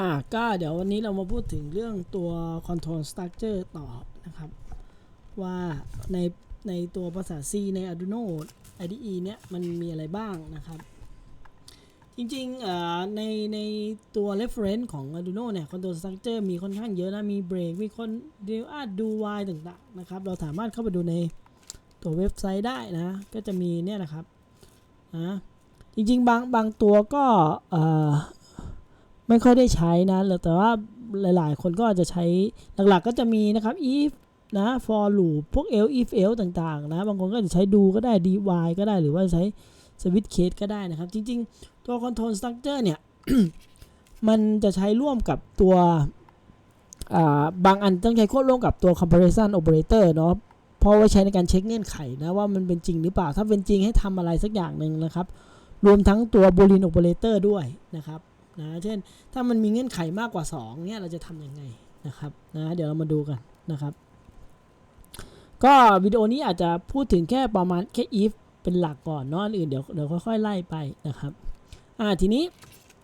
อ่าก็เดี๋ยววันนี้เรามาพูดถึงเรื่องตัว control structure ต่อนะครับ ว่าในในตัวภาษา C ใน Arduino IDE เนี่ยมันมีอะไรบ้างนะครับ จริงๆอ่อในในตัว reference ของ Arduino เนี่ย control structure มีค่อนข้างเยอะนะ มี break มีคน do add do while ต่างๆนะครับ เราสามารถเข้าไปดูในตัวเว็บไซต์ได้นะ ก็จะมีเนี่ยนะครับนะจริงๆ บางบางตัวก็อ่อ ไม่ค่อยได้ใช้นะแต่ว่าหลายๆ คนก็อาจจะใช้หลักๆก็จะมีนะครับ if นะ for loop พวก else if else ต่างๆ นะ บางคนก็จะใช้ do ก็ได้ dy ก็ได้หรือว่าใช้ switch case ก็ได้นะครับ จริง ๆ ตัว control structure เนี่ย มันจะใช้ร่วมกับตัวาบางอันต้องใช้ควบร่วมกับตัว comparison operator เนาะเพราะไว้ใช้ในการเช็คเงื่อนไขนะว่ามันเป็นจริงหรือเปล่า ถ้าเป็นจริงให้ทำอะไรสักอย่างหนึ่งนะครับ รวมทั้งตัว boolean operator ด้วยนะครับ นะ เช่น ถ้ามันมีเงื่อนไขมากกว่า 2 เนี่ย เราจะทำยังไงนะครับ นะ เดี๋ยวเรามาดูกันนะครับ ก็วิดีโอนี้อาจจะพูดถึงแค่ประมาณแค่ if เป็นหลักก่อนเนาะ อันอื่นเดี๋ยวเดี๋ยวค่อยๆไล่ไปนะครับ อ่า ทีนี้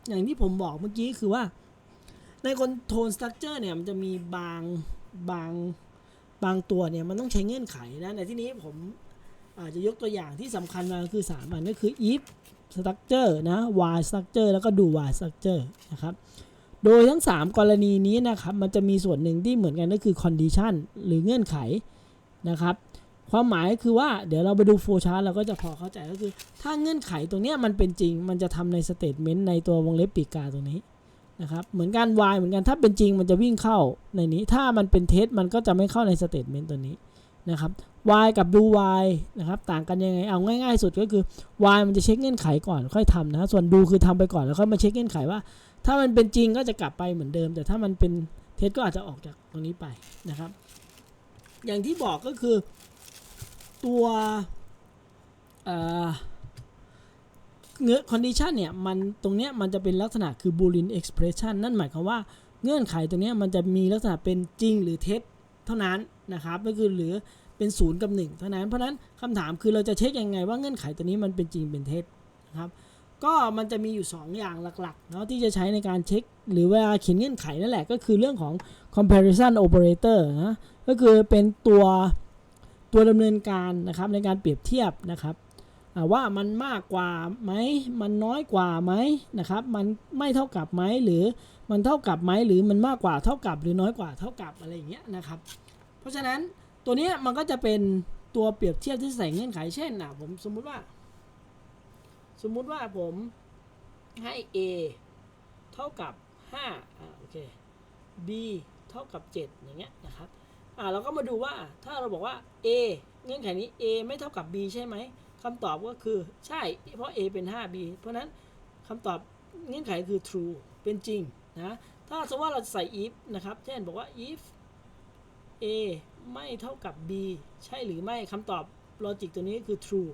อย่างที่ผมบอกเมื่อกี้คือว่า ในคอนโทรลสตรัคเจอร์เนี่ย มันจะมีบางบางบางตัวเนี่ย มันต้องใช้เงื่อนไขนะ ในที่นี้ผมอาจจะยกตัวอย่างที่สำคัญมาคือ3อันก็คือ if structure นะ while structure แล้วก็ do while structure นะครับ โดยทั้ง 3 กรณีนี้นะครับ มันจะมีส่วนหนึ่งที่เหมือนกันก็คือ condition หรือเงื่อนไขนะครับ ความหมายคือว่าเดี๋ยวเราไปดู flow chart เราก็จะพอเข้าใจก็คือ ถ้าเงื่อนไขตรงนี้มันเป็นจริง มันจะทำใน statement ในตัววงเล็บปีกาตรงนี้นะครับ เหมือนกัน while เหมือนกัน ถ้าเป็นจริงมันจะวิ่งเข้าในนี้ ถ้ามันเป็น test มันก็จะไม่เข้าใน statement ตัวนี้ นะครับ while กับ do while นะครับต่างกันยังไงเอาง่ายๆสุดก็คือ while มันจะเช็คเงื่อนไขก่อนค่อยทำนะส่วน do คือทำไปก่อนแล้วค่อยมาเช็คเงื่อนไขว่า ถ้ามันเป็นจริงก็จะกลับไปเหมือนเดิม แต่ถ้ามันเป็นเท็จก็อาจจะออกจากตรงนี้ไปนะครับ อย่างที่บอกก็คือตัวเงื่อน condition เนี่ยมันตรงเนี้ยมันจะเป็นลักษณะคือ boolean expression นั่นหมายความว่าเงื่อนไขตรงเนี้ยมันจะมีลักษณะเป็นจริงหรือเท็จเท่านั้น นะครับก็คือหรือเป็นศูนย์กับหนึ่งเท่านั้นเพราะนั้นคำถามคือเราจะเช็คยังไงว่าเงื่อนไขตัวนี้มันเป็นจริงเป็นเท็จนะครับก็มันจะมีอยู่ 2 อย่างหลักๆเนาะที่จะใช้ในการเช็ค หรือเวลาเขียนเงื่อนไขนั่นแหละ ก็คือเรื่องของ comparison operator นะก็คือเป็นตัวตัวดำเนินการนะครับในการเปรียบเทียบนะครับว่ามันมากกว่าไหมมันน้อยกว่าไหมนะครับมันไม่เท่ากับไหมหรือมันเท่ากับไหมหรือมันมากกว่าเท่ากับหรือน้อยกว่าเท่ากับอะไรอย่างเงี้ยนะครับ ราะฉะนั้นตัวนี้มันก็จะเป็นตัวเปรียบเทียบที่ใส่เงื่อนไขเช่นนะผมสมมุติว่า สมมุติว่าผมให้ a เท่ากับ5อ่าโอเค b เท่ากับ 7 อย่างเงี้ยนะครับอ่าเราก็มาดูว่าถ้าเราบอกว่า a เงื่อนไขนี้ a ไม่เท่ากับ b ใช่ไหมคำตอบก็คือใช่ เพราะ a เป็น 5b เพราะนั้นคำตอบเงื่อนไขคือ true เป็นจริงนะถ้าสมมติว่าเราใส่ if นะครับ เช่นบอกว่า if a ไม่เท่ากับ b ใช่หรือไม่คำตอบลอจิกตัวนี้คือ true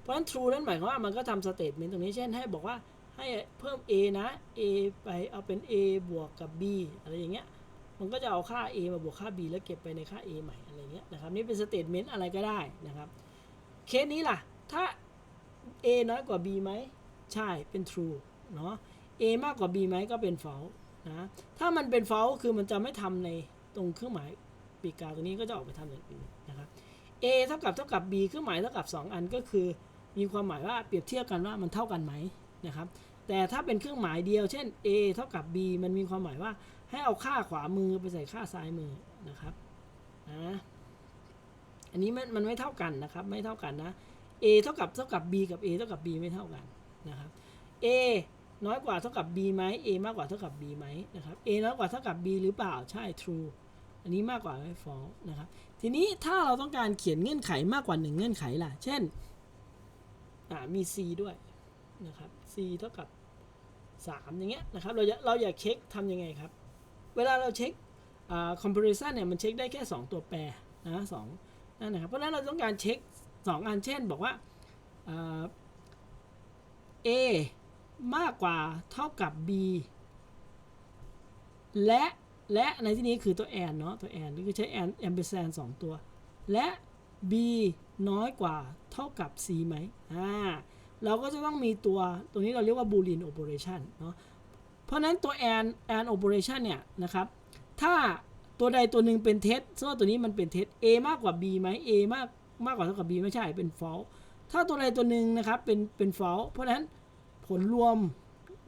เพราะฉะนั้น true นั้นหมายความว่ามันก็ทำสเตทเมนต์ตรงนี้เช่นให้บอกว่าให้เพิ่ม a นะ a ไปเอาเป็น a บวกกับ b อะไรอย่างเงี้ย มันก็จะเอาค่า a มาบวกค่า b แล้วเก็บไปในค่า a ใหม่อะไรเงี้ยนะครับ นี่เป็นสเตทเมนต์อะไรก็ได้นะครับ เคสนี้ล่ะ ถ้า a น้อยกว่า b ไหม ใช่ เป็น true เนาะ a มากกว่า b ไหมก็เป็น false นะ ถ้ามันเป็น false คือมันจะไม่ทำในตรงเครื่องหมาย ปีกกาตัวนี้ก็จะออกไปทำอย่างอื่นนะครับ a เท่ากับเท่ากับ b เครื่องหมายเท่ากับ 2 อันก็คือ มีความหมายว่าเปรียบเทียบกันว่ามันเท่ากันไหมนะครับ แต่ถ้าเป็นเครื่องหมายเดียว เช่น a เท่ากับ b มันมีความหมายว่าให้เอาค่าขวามือไปใส่ค่าซ้ายมือนะครับนะอันนี้มันมันไม่เท่ากันนะครับ ไม่เท่ากันนะ a เท่ากับเท่ากับ b กับ a เท่ากับ b ไม่เท่ากันนะครับ a น้อยกว่าเท่ากับ b ไหม a มากกว่าเท่ากับ b ไหมนะครับ a น้อยกว่าเท่ากับ b หรือเปล่า ใช่ true อันนี้มากกว่าไม่ false นะครับทีนี้ถ้าเราต้องการเขียนเงื่อนไขมากกว่า 1 เงื่อนไขล่ะ เช่นมี c ด้วยนะครับ c เท่ากับ 3 อย่างเงี้ยนะครับเราเราอยากเช็คทำยังไงครับ เวลาเราเช็ค comparison เนี่ยมันเช็คได้แค่ 2 ตัวแปรนะสองนั่นนะครับเพราะฉะนั้นเราต้องการเช็ค 2 อันเช่นบอกว่า a มากกว่าเท่ากับ b และ และในที่นี้คือตัวแอนเนาะตัวแอนนี่คือใช้แอนแอมเปอร์แซนสองตัว และ b น้อยกว่าเท่ากับ c ไหมอ่าเราก็จะต้องมีตัวตัวนี้เราเรียกว่า boolean operation เนาะเพราะนั้นตัว and and operation เนี่ยนะครับ ถ้าตัวใดตัวหนึ่งเป็นเท็จซึ่งว่าตัวนี้มันเป็นเท็จ a มากกว่า b ไหม a มากมากกว่าเท่ากับ b ไม่ใช่เป็น false ถ้าตัวใดตัวหนึ่งนะครับเป็นเป็น false เพราะฉะนั้นผลรวม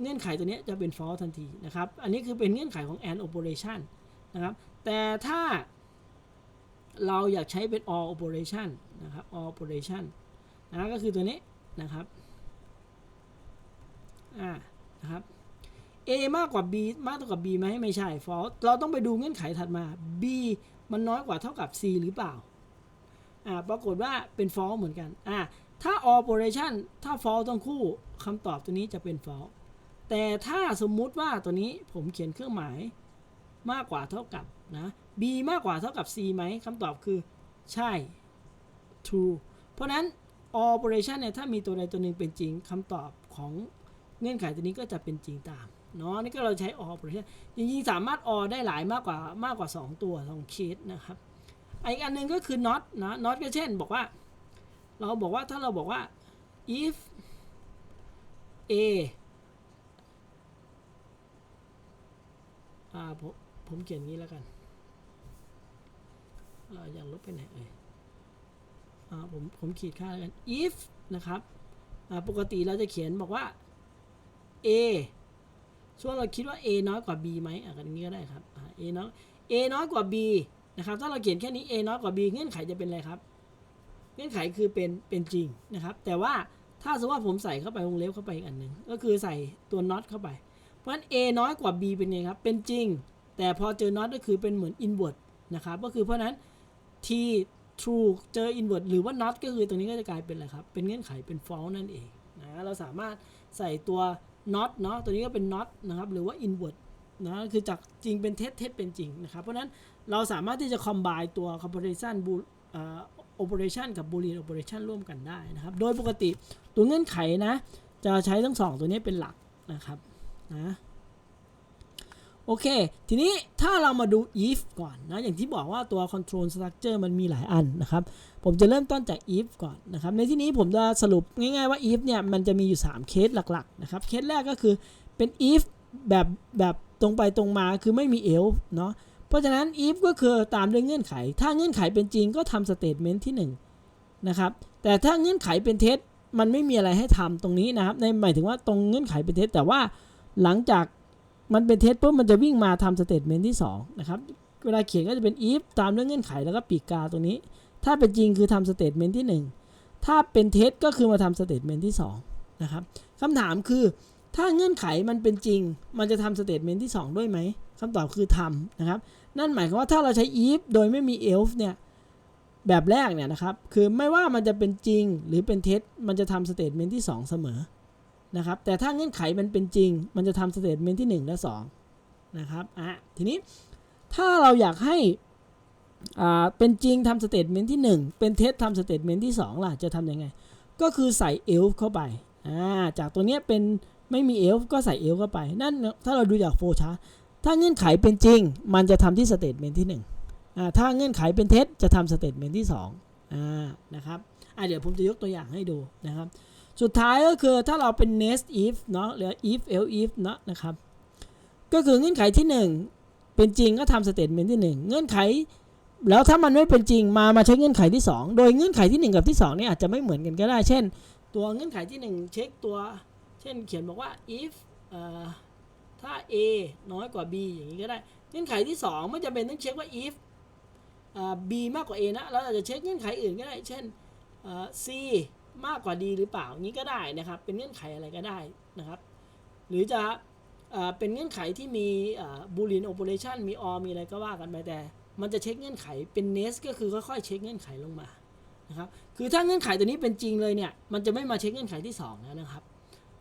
เงื่อนไขตัวนี้จะเป็น false ทันทีนะครับ อันนี้คือเป็นเงื่อนไขของ and operation นะครับ แต่ถ้าเราอยากใช้เป็น all operation นะครับ all operation นะก็คือตัวนี้นะครับอ่านะครับ A มากกว่า B มากเท่ากับ B ไหมไม่ใช่ false เราต้องไปดูเงื่อนไขถัดมา B มันน้อยกว่าเท่ากับ C หรือเปล่าอ่าปรากฏว่าเป็น false เหมือนกันอ่าถ้า operation ถ้า false ทั้งคู่คำตอบตัวนี้จะเป็น false แต่ถ้าสมมุติว่าตัวนี้ผมเขียนเครื่องหมายมากกว่าเท่ากับนะ B มากกว่าเท่ากับ C ไหมคำตอบคือใช่ true เพราะนั้น operation เนี่ยถ้ามีตัวใดตัวหนึ่งเป็นจริงคำตอบของเงื่อนไขตัวนี้ก็จะเป็นจริงตามเนาะนี่ก็เราใช้ or operation จริงๆ สามารถ or ได้หลายมากกว่ามากกว่า 2 ตัว2เคสนะครับอีกอันหนึงก็คือ not นะ not ก็เช่นบอกว่า เราบอกว่าถ้าเราบอกว่า if a อ่าผมผมเขียนงี้แล้วกันอ่าอย่างลบไปไหนเอ่ยอ่าผมผมขีดค่าแล้วกัน if นะครับอ่าปกติเราจะเขียนบอกว่า a ส่วนเราคิดว่า a น้อยกว่า b ไหมอะกันนี้ก็ได้ครับอ่า a น้อย a น้อยกว่า b นะครับ ถ้าเราเขียนแค่นี้ a น้อยกว่า b เงื่อนไขจะเป็นอะไรครับ เงื่อนไขคือเป็นเป็นจริงนะครับ แต่ว่าถ้าสมมติว่าผมใส่เข้าไปวงเล็บเข้าไปอีกอันหนึ่งก็คือใส่ตัว not เข้าไป ราะฉะนั้น a น้อยกว่า b เป็นไงครับ เป็นจริง แต่พอเจอ not ก็คือเป็นเหมือน invert นะครับ ก็คือเพราะนั้น t true เจอ invert หรือว่า not ก็คือตรงนี้ก็จะกลายเป็นอะไรครับ เป็นเงื่อนไขเป็น false นั่นเองนะ เราสามารถใส่ตัว not เนาะ ตัวนี้ก็เป็น not นะครับ หรือว่า invert นะ คือจากจริงเป็นเท็จเท็จเป็นจริงนะครับ เพราะนั้นเราสามารถที่จะ combine ตัว comparison boolean operation กับ boolean operation ร่วมกันได้นะครับ โดยปกติตัวเงื่อนไขนะ จะใช้ทั้งสองตัวนี้เป็นหลักนะครับ นะโอเค ทีนี้ถ้าเรามาดู if ก่อนนะอย่างที่บอกว่าตัว control structure มันมีหลายอันนะครับ ผมจะเริ่มต้นจาก if ก่อนนะครับ ในที่นี้ผมจะสรุปง่ายๆว่า if เนี่ยมันจะมีอยู่ 3 เคสหลักๆนะครับ เคสแรกก็คือเป็น if แบบแบบตรงไปตรงมาคือไม่มี else เนาะเพราะฉะนั้น if ก็คือตามด้วยเงื่อนไข ถ้าเงื่อนไขเป็นจริงก็ทำ statement ที่1นะครับแต่ถ้าเงื่อนไขเป็นเท็จมันไม่มีอะไรให้ทำตรงนี้นะครับในหมายถึงว่าตรงเงื่อนไขเป็นเท็จแต่ว่า หลังจากมันเป็นเท็จปุ๊บมันจะวิ่งมาทำ statement ที่2นะครับเวลาเขียนก็จะเป็น if ตามด้วยเงื่อนไขแล้วก็ปีกกาตรงนี้ ถ้าเป็นจริงคือทำ statement ที่ 1 ถ้าเป็นเท็จก็คือมาทำ statement ที่2นะครับคำถามคือถ้าเงื่อนไขมันเป็นจริง มันจะทำ statement ที่ 2 ด้วยไหมคำตอบคือทำนะครับ นั่นหมายความว่าถ้าเราใช้ if โดยไม่มี else เนี่ยแบบแรกเนี่ยนะครับ คือไม่ว่ามันจะเป็นจริงหรือเป็นเท็จมันจะทำ statement ที่ 2 เสมอ นะครับแต่ถ้าเงื่อนไขมันเป็นจริง มันจะทำ statement ที่ 1 และ2นะครับอะทีนี้ถ้าเราอยากให้อ่าเป็นจริงทำ statement ที่ 1 เป็นเท็จทำ statement ที่ 2 ล่ะจะทำยังไง ก็คือใส่ else เข้าไปอ่าจากตัวเนี้ยเป็นไม่มี else ก็ใส่ else เข้าไป นั่นถ้าเราดูจากโฟชาร์ถ้าเงื่อนไขเป็นจริง มันจะทำที่ statement ที่1อ่าถ้าเงื่อนไขเป็นเท็จจะทำสเต t เมนต์ที่2อ่านะครับอ่าเดี๋ยวผมจะยกตัวอย่างให้ดูนะครับ สุดท้ายก็คือถ้าเราเป็น nest if เนาะหรือ if else if เนาะนะครับ ก็คือเงื่อนไขที่ 1 เป็นจริงก็ทำสเต t เมนต์ที่ 1 เงื่อนไข แล้วถ้ามันไม่เป็นจริงมามาใช้เงื่อนไขที่ 2 โดยเงื่อนไขที่ 1 กับที่2เนี่ยอาจจะไม่เหมือนกันก็ได้ เช่น ตัวเงื่อนไขที่ 1 เช็คตัว เช่นเขียนบอกว่า if อ่อถ้า a น้อยกว่า b อย่างนี้ก็ได้ เงื่อนไขที่ 2 ไม่จำเป็นต้องเช็คว่า if อ่า b มากกว่า a นะเราอาจจะเช็คเงื่อนไขอื่นก็ได้ เช่น c มากกว่า d หรือเปล่านี้ก็ได้นะครับ เป็นเงื่อนไขอะไรก็ได้นะครับ หรือจะเป็นเงื่อนไขที่มีอ่า boolean operation มี or มีอะไรก็ว่ากันไปแต่ มันจะเช็คเงื่อนไขเป็น nest ก็คือค่อยๆเช็คเงื่อนไขลงมานะครับคือถ้าเงื่อนไขตัวนี้เป็นจริงเลยเนี่ยมันจะไม่มาเช็คเงื่อนไขที่2แล้วนะครับ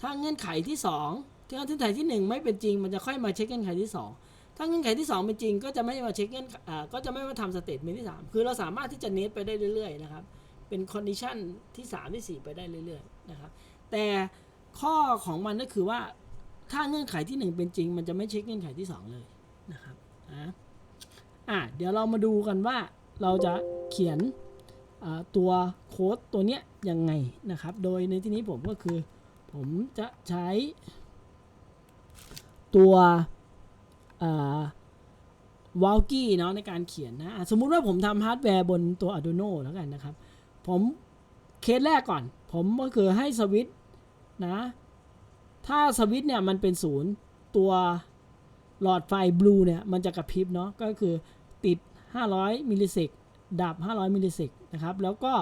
ถ้าเงื่อนไขที่2ถ้าเงื่อนไขที่ 1 ไม่เป็นจริง มันจะค่อยมาเช็คเงื่อนไขที่ 2 ถ้าเงื่อนไขที่ 2 เป็นจริง ก็จะไม่มาเช็คเงื่อนก็จะไม่มาทำสเตทเมนที่ 3 คือเราสามารถที่จะเนตไปได้เรื่อยๆนะครับ เป็นคอนดิชันที่ 3 ที่ 4 ไปได้เรื่อยๆนะครับแต่ข้อของมันก็คือว่าถ้าเงื่อนไขที่ 1 เป็นจริง มันจะไม่เช็คเงื่อนไขที่ 2 เลยนะครับอะอะเดี๋ยวเรามาดูกันว่าเราจะเขียนตัวโค้ดตัวเนี้ยยังไงนะครับ โดยในที่นี้ผมก็คือผมจะใช้ตัววอลกี้เนาะในการเขียนนะอะสมมุติว่าผมทำฮาร์ดแวร์บนตัว Arduino แล้วกันนะครับ ผมเคสแรกก่อน ผมก็คือให้สวิต์นะ ถ้าสวิต์เนี่ยมันเป็นศูนย์ตัวหลอดไฟบลูเนี่ยมันจะกระพริบเนาะก็คือติด 500มิลลิเซกดับ 500มิลลิเซกนะครับ แล้วก็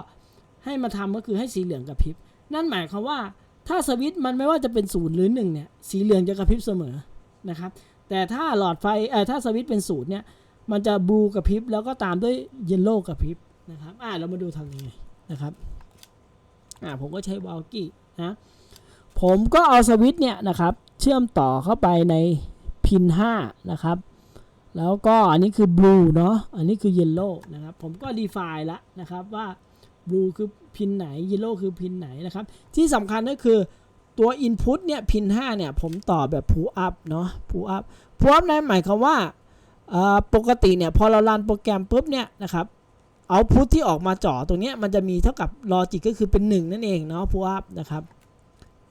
ให้มาทำก็คือให้สีเหลืองกระพริบ นั่นหมายความว่าถ้าสวิต์มันไม่ว่าจะเป็นศูนย์หรือหนึ่งเนี่ยสีเหลืองจะกระพริบเสมอนะครับ แต่ถ้าหลอดไฟเอ่อถ้าสวิต์เป็นศูนย์เนี่ยมันจะบลูกระพริบแล้วก็ตามด้วยเยลโล่กระพริบนะครับอ่าเรามาดูทำยังไง นะครับอ่าผมก็ใช้วาลกี้นะผมก็เอาสวิตช์เนี่ยนะครับเชื่อมต่อเข้าไปในพิน5นะครับแล้วก็อันนี้คือบลูเนาะอันนี้คือเยลโล่นะครับผมก็ define ละนะครับว่าบลูคือพินไหนเยลโล่คือพินไหนนะครับที่สำคัญก็คือตัว Input เนี่ยพิน5เนี่ยผมต่อแบบ pull up เนาะ pull up pull up นั้นหมายความว่าปกติเนี่ยพอเรารันโปรแกรมปุ๊บเนี่ยนะครับ เอาพุทที่ออกมาจ่อตรงนี้มันจะมีเท่ากับลอจิกก็คือเป็น 1 นั่นเองเนาะ pull up นะครับ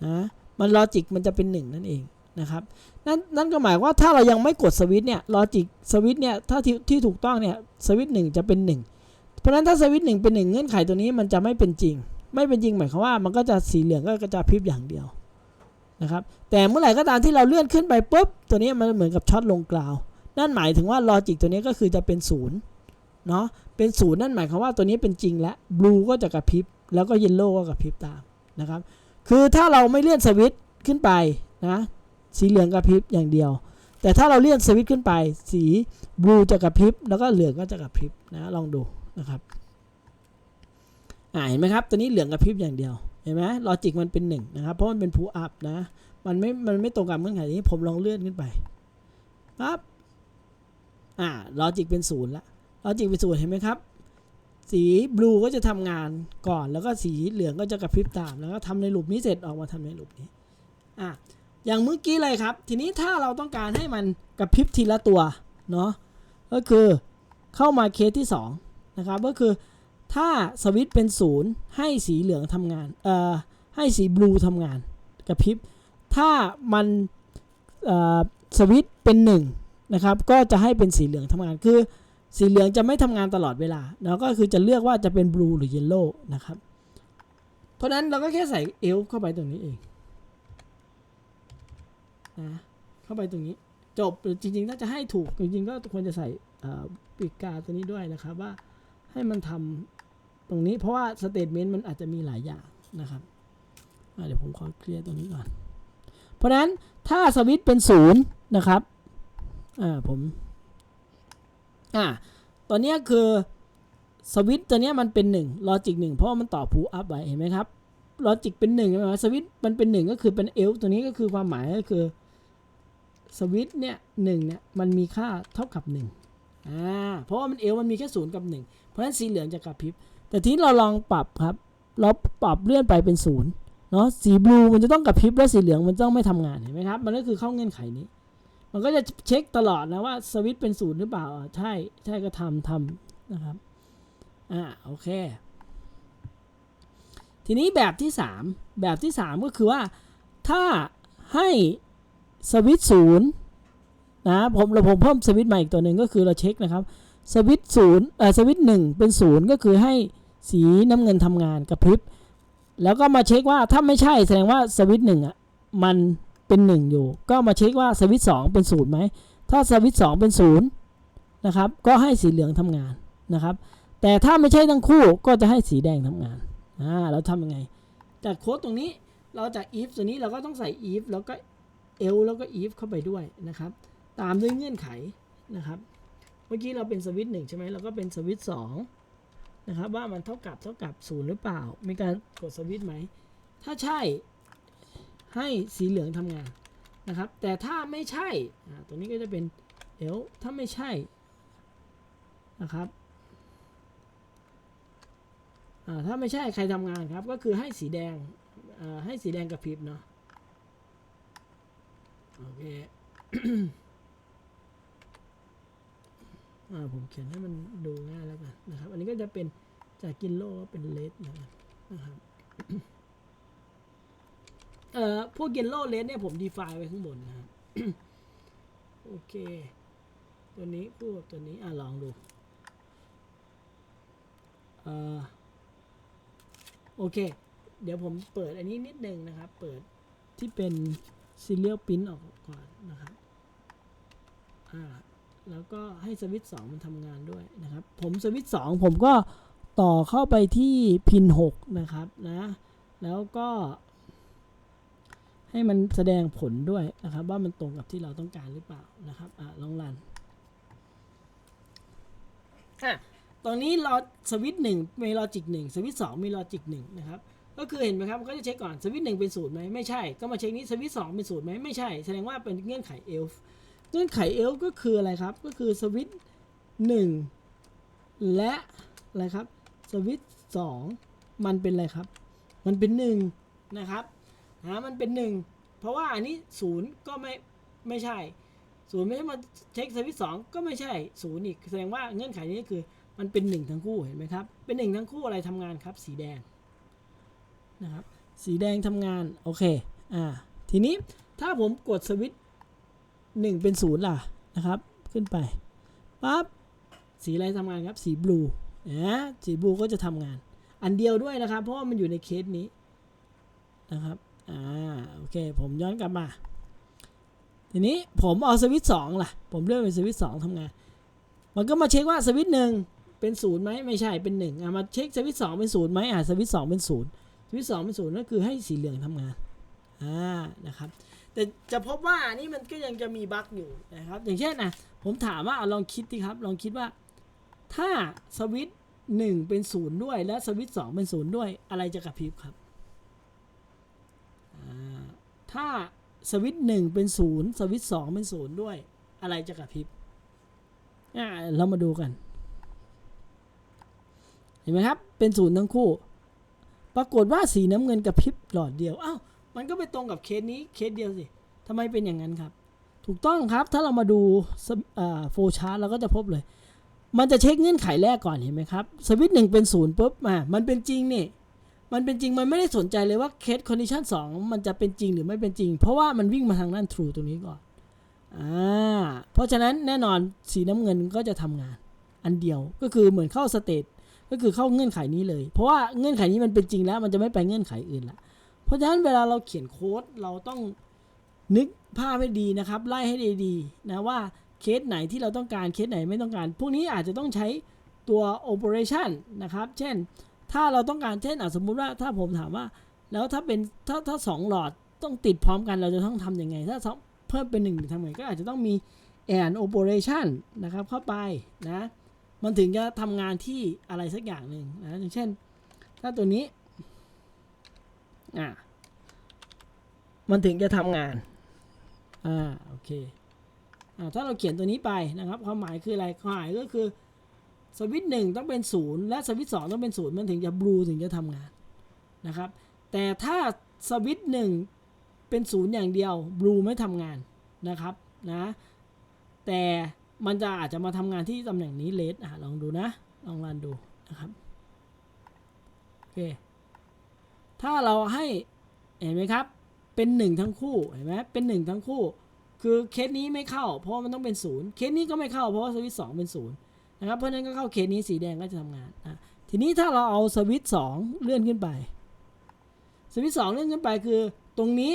นะมันลอจิกมันจะเป็น 1 นั่นเองนะครับนั่นนั่นก็หมายว่าถ้าเรายังไม่กดสวิตเนี่ยลอจิกสวิตเนี่ยถ้าที่ที่ถูกต้องเนี่ยสวิตหนึ่งจะเป็น 1 เพราะฉะนั้นถ้าสวิตหนึ่งเป็น 1 เงื่อนไขตัวนี้มันจะไม่เป็นจริง ไม่เป็นจริงหมายความว่ามันก็จะสีเหลืองก็จะพริบอย่างเดียวนะครับแต่เมื่อไหร่ก็ตามที่เราเลื่อนขึ้นไปปุ๊บตัวนี้มันเหมือนกับช็อตลงกราว นั่นหมายถึงว่าลอจิกตัวนี้ก็คือจะเป็นศูนย์ เนาะเป็นศูนย์นั่นหมายความว่าตัวนี้เป็นจริงแล้วบลูก็จะกระพริบแล้วก็เยลโล่ก็กระพริบตามนะครับ คือถ้าเราไม่เลื่อนสวิตช์ขึ้นไปนะสีเหลืองกระพริบอย่างเดียว แต่ถ้าเราเลื่อนสวิตช์ขึ้นไป สีบลูจะกระพริบแล้วก็เหลืองก็จะกระพริบนะลองดูนะครับอ่าเห็นไหมครับตัวนี้เหลืองกระพริบอย่างเดียวเห็นไหมลอจิกมันเป็นหนึ่งนะครับเพราะมันเป็นพูอัพนะมันไม่มันไม่ตรงกับเงื่อนไขนี้ผมลองเลื่อนขึ้นไปปั๊บอ่าลอจิกเป็นศูนย์ละ ลอจิกเป็นศูนย์เห็นไหมครับ สีบลูก็จะทำงานก่อน แล้วก็สีเหลืองก็จะกระพริบตาม แล้วก็ทำในลูปนี้เสร็จออกมาทำในลูปนี้ อะ อย่างเมื่อกี้เลยครับ ทีนี้ถ้าเราต้องการให้มันกระพริบทีละตัว เนาะ ก็คือเข้ามาเคสที่2นะครับ ก็คือถ้าสวิตเป็นศูนย์ให้สีเหลืองทำงาน เอ่อ ให้สีบลูทำงานกระพริบ ถ้ามันเอ่อสวิตเป็น1นะครับ ก็จะให้เป็นสีเหลืองทำงาน คือ สีเหลืองจะไม่ทำงานตลอดเวลาเนาะก็คือจะเลือกว่าจะเป็นบลูหรือเยลโล่นะครับ เพราะนั้นเราก็แค่ใส่เอลเข้าไปตรงนี้เองนะเข้าไปตรงนี้จบจริงๆ ถ้าจะให้ถูกจริงๆ ก็ควรจะใส่ปีกกาตัวนี้ด้วยนะครับว่าให้มันทำตรงนี้เพราะว่าสเตทเมนต์มันอาจจะมีหลายอย่างนะครับเดี๋ยวผมขอเคลียร์ตรงนี้ก่อน เพราะฉะนั้นถ้าสวิตช์เป็นศูนย์นะครับ อ่าผม อ่าตัวเนี้ยคือสวิตตัวเนี้ยมันเป็น1ลอจิก1เพราะว่ามันต่อพูอัพไว้เห็นไหมครับลอจิกเป็น1ใช่ไหมสวิตมันเป็น1ก็คือเป็นเอลตัวนี้ก็คือความหมายก็คือสวิตเนี่ยหนึ่งเนี่ยมันมีค่าเท่ากับ1อ่าเพราะว่ามันเอลมันมีแค่ศูนย์กับ 1 เพราะฉะนั้นสีเหลืองจะกระพริบ แต่ทีนี้เราลองปรับครับ เราปรับเลื่อนไปเป็นศูนย์เนาะสีบลูมันจะต้องกระพริบแล้วสีเหลืองมันต้องไม่ทำงานเห็นไหมครับ มันก็คือเข้าเงื่อนไขนี้ มันก็จะเช็คตลอดนะว่าสวิตเป็นศูนย์หรือเปล่าใช่ใช่ก็ทำทำนะครับอ่าโอเค ทีนี้แบบที่ 3 แบบที่ 3 ก็คือว่าถ้าให้สวิตศูนย์นะผมเราผมเพิ่มสวิตช์มาอีกตัวหนึ่งก็คือเราเช็คนะครับสวิตศูนย์เอ่อสวิตหนึ่งเป็นศูนย์ก็คือให้สีน้ำเงินทำงานกระพริบแล้วก็มาเช็คว่าถ้าไม่ใช่แสดงว่าสวิตหนึ่งอะมัน เป็นหนึ่งอยู่ ก็มาเช็คว่าสวิตช์สองเป็นศูนย์ไหมถ้าสวิตช์สองเป็นศูนย์นะครับก็ให้สีเหลืองทำงานนะครับ แต่ถ้าไม่ใช่ทั้งคู่ก็จะให้สีแดงทำงานอ่าเราทำยังไง จากโค้ดตรงนี้เราจาก if ตัวนี้เราก็ต้องใส่ if แล้วก็ else แล้วก็ if เข้าไปด้วยนะครับ ตามด้วยเงื่อนไขนะครับ เมื่อกี้เราเป็นสวิตช์หนึ่งใช่ไหมเราก็เป็นสวิตช์สองนะครับว่ามันเท่ากับเท่ากับศูนย์หรือเปล่า มีการกดสวิตช์ไหม ถ้าใช่ ให้สีเหลืองทำงานนะครับ แต่ถ้าไม่ใช่ตรงนี้ก็จะเป็นเอลถ้าไม่ใช่นะครับถ้าไม่ใช่ใครทำงานครับ ก็คือให้สีแดงให้สีแดงกระพริบเนาะโอเคอผมเขียนให้มันดูง่ายแล้วกันนะครับ อันนี้ก็จะเป็นจากกินโลก็เป็นเลสนะครับ เอ่อพวกเยลโล่เลสเนี่ยผม define ไว้ข้างบนนะครับโอเค ตัวนี้คู่กับตัวนี้อะลองดูเอ่อโอเค เดี๋ยวผมเปิดอันนี้นิดนึงนะครับ เปิดที่เป็น serial print ออกก่อนนะครับอ่าแล้วก็ให้สวิตช์2มันทำงานด้วยนะครับ ผมสวิตช์2ผมก็ต่อเข้าไปที่พิน 6 นะครับนะ แล้วก็ ให้มันแสดงผลด้วยนะครับ ว่ามันตรงกับที่เราต้องการหรือเปล่านะครับอะลองรันอะตรงนี้ลอสวิตช์หนึ่งมีลอจิกหนึ่งสวิตช์สองมีลอจิกหนึ่งนะครับก็คือเห็นไหมครับมันก็จะเช็คก่อนสวิตช์หนึ่งเป็นศูนย์ไหมไม่ใช่ก็มาเช็คนี้สวิตช์สองเป็นศูนย์ไหมไม่ใช่ แสดงว่าเป็นเงื่อนไขเอลฟ์เงื่อนไขเอลฟ์ก็คืออะไรครับ ก็คือสวิตช์หนึ่งและอะไรครับสวิตช์สองมันเป็นอะไรครับ มันเป็นหนึ่งนะครับ นะมันเป็นหนึ่งเพราะว่าอันนี้ศูนย์ก็ไม่ไม่ใช่ศูนย์ไม่ใช่มาเช็คสวิตช์สองก็ไม่ใช่ศูนย์อีกแสดงว่าเงื่อนไขนี้คือมันเป็นหนึ่งทั้งคู่เห็นไหมครับ เป็นหนึ่งทั้งคู่อะไรทำงานครับ สีแดงนะครับสีแดงทำงานโอเคอ่าทีนี้ถ้าผมกดสวิตช์หนึ่งเป็นศูนย์ล่ะนะครับ ขึ้นไปปั๊บสีอะไรทำงานครับ สีบลูนะสีบลูก็จะทำงาน อันเดียวด้วยนะครับ เพราะว่ามันอยู่ในเคสนี้นะครับ อ่าโอเค ผมย้อนกลับมา ทีนี้ผมเอาสวิตช์สองล่ะ ผมเลือกเป็นสวิตช์สองทำงาน มันก็มาเช็คว่าสวิตช์หนึ่งเป็นศูนย์ไหมไม่ใช่เป็นหนึ่งอะมาเช็คสวิตช์สองเป็นศูนย์ไหมอะสวิตช์สองเป็นศูนย์สวิตช์สองเป็นศูนย์ก็คือให้สีเหลืองทำงานอ่านะครับ แต่จะพบว่านนี้มันก็ยังจะมีบั๊กอยู่นะครับ อย่างเช่นนะผมถามว่าลองคิดดิครับ ลองคิดว่า ถ้าสวิตช์หนึ่งเป็นศูนย์ด้วยและสวิตช์สองเป็นศูนย์ด้วยอะไรจะกระพริบครับ ถ้าสวิตหนึ่งเป็นศูนย์สวิตสองเป็นศูนย์ด้วย อะไรจะกระพริบอ่าเรามาดูกัน เห็นไหมครับ เป็นศูนย์ทั้งคู่ ปรากฏว่าสีน้ำเงินกระพริบหลอดเดียวอ้าวมันก็ไปตรงกับเคสนี้เคสเดียวสิทำไมเป็นอย่างนั้นครับ ถูกต้องครับถ้าเรามาดูโฟชาร์ตเราก็จะพบเลย มันจะเช็คเงื่อนไขแรกก่อนเห็นไหมครับ สวิตหนึ่งเป็นศูนย์ปุ๊บมามันเป็นจริงนี่ มันเป็นจริงมันไม่ได้สนใจเลยว่าเคสคอนดิชันสองมันจะเป็นจริงหรือไม่เป็นจริง เพราะว่ามันวิ่งมาทางด้าน true ตรงนี้ก่อนอ่าเพราะฉะนั้นแน่นอนสีน้ำเงินก็จะทำงานอันเดียวก็คือเหมือนเข้าสเตตก็คือเข้าเงื่อนไขนี้เลย เพราะว่าเงื่อนไขนี้มันเป็นจริงแล้ว มันจะไม่ไปเงื่อนไขอื่นละเพราะฉะนั้นเวลาเราเขียนโค้ดเราต้องนึกภาพให้ดีนะครับ ไล่ให้ดีๆนะว่าเคสไหนที่เราต้องการเคสไหนไม่ต้องการ พวกนี้อาจจะต้องใช้ตัว operation นะครับ เช่น ถ้าเราต้องการเช่นสมมุติว่าถ้าผมถามว่า แล้วถ้าเป็นถ้าถ้าสองหลอดต้องติดพร้อมกันเราจะต้องทำยังไง ถ้าเพิ่มเป็นหนึ่งทำไงก็อาจจะต้องมี and operation นะครับเข้าไปนะมันถึงจะทำงานที่อะไรสักอย่างหนึ่งนะอย่างเช่น ถ้าตัวนี้อ่ามันถึงจะทำงานอ่าโอเคอ่าถ้าเราเขียนตัวนี้ไปนะครับ ความหมายคืออะไรความหมายก็คือ สวิตช์หนึ่งต้องเป็นศูนย์และสวิตช์สองต้องเป็นศูนย์มันถึงจะบลูถึงจะทำงานนะครับ แต่ถ้าสวิตช์หนึ่งเป็นศูนย์อย่างเดียวบลูไม่ทำงานนะครับนะแต่มันจะอาจจะมาทำงานที่ตำแหน่งนี้เลสอะลองดูนะลองรันดูนะครับโอเคถ้าเราให้เห็นไหมครับเป็นหนึ่งทั้งคู่เห็นไหมเป็นหนึ่งทั้งคู่ คือเคสนี้ไม่เข้า เพราะมันต้องเป็นศูนย์เคสนี้ก็ไม่เข้าเพราะว่าสวิตสองเป็นศูนย์ นะครับเพราะนั้นก็เข้าเคสนี้สีแดงก็จะทำงานอะทีนี้ถ้าเราเอาสวิตช์สองเลื่อนขึ้นไป สวิตช์สองเลื่อนขึ้นไปคือ ตรงนี้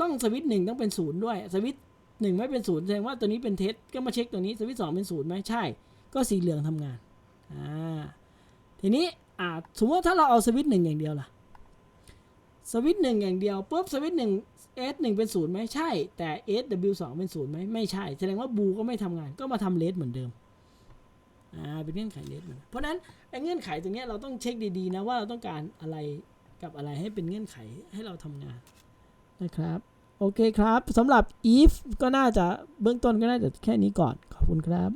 ต้องสวิตช์หนึ่งต้องเป็นศูนย์ด้วยสวิตช์หนึ่งไม่เป็นศูนย์แสดงว่าตัวนี้เป็นเท็จก็มาเช็คตัวนี้สวิตช์สองเป็นศูนย์ไหมใช่ ก็สีเหลืองทำงานอ่าทีนี้อ่าสมมติว่าถ้าเราเอาสวิตช์หนึ่งอย่างเดียวล่ะสวิตช์หนึ่งอย่างเดียวปุ๊บสวิตช์หนึ่ง S หนึ่งเป็นศูนย์ไหมใช่ แต่ S W สองเป็นศูนย์ไหมไม่ใช่ แสดงว่าบูก็ไม่ทำงานก็มาทำเลสเหมือนเดิม อ่าเป็นเงื่อนไขเลสเหมือนเพราะนั้นไอ้เงื่อนไขตรงเนี้ยเราต้องเช็คดีๆนะว่าเราต้องการอะไรกับอะไรให้เป็นเงื่อนไขให้เราทำงานนะครับโอเคครับสำหรับ if ก็น่าจะเบื้องต้นก็น่าจะแค่นี้ก่อน ขอบคุณครับ